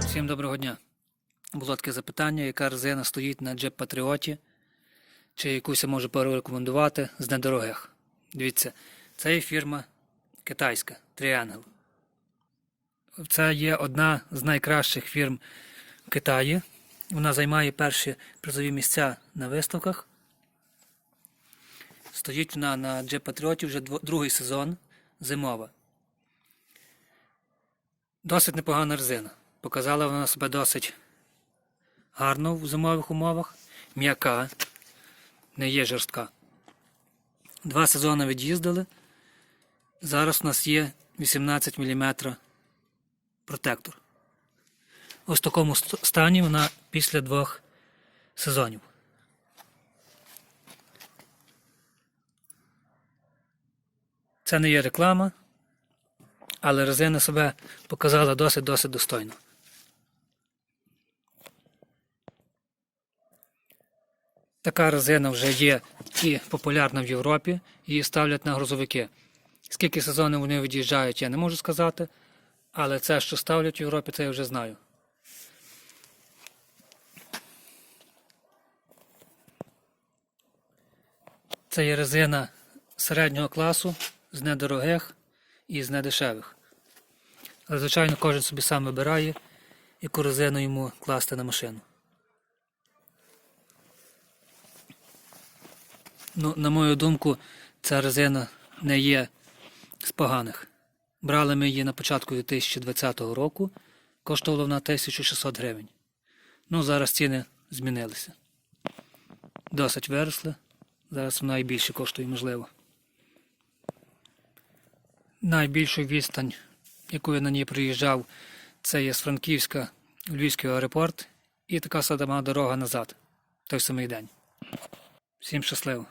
Всім доброго дня. Було таке запитання, яка резина стоїть на Jeep Patriot, чи якусь я можу порекомендувати з недорогих. Дивіться, це є фірма китайська Triangle. Це є одна з найкращих фірм Китаї. Вона займає перші призові місця на виставках. Стоїть вона на Patriot вже другий сезон, зимова. Досить непогана резина. Показала вона себе досить гарно в зимових умовах, м'яка, не є жорстка. Два сезони від'їздили. Зараз у нас є 18 мм протектор. Ось в такому стані вона після двох сезонів. Це не є реклама, але резина себе показала досить-досить достойно. Така резина вже є і популярна в Європі, її ставлять на грузовики. Скільки сезонів вони від'їжджають, я не можу сказати, але це, що ставлять в Європі, це я вже знаю. Це є резина середнього класу, з недорогих і з недешевих. Але, звичайно, кожен собі сам вибирає, яку резину йому класти на машину. Ну, на мою думку, ця резина не є з поганих. Брали ми її на початку 2020 року, коштувала вона 1600 гривень. Ну, зараз ціни змінилися. Досить виросли. Зараз вона і більше коштує, можливо. Найбільшу відстань, яку я на ній приїжджав, це є з Франківська в Львівський аеропорт і така сама дорога назад, той самий день. Всім щасливо!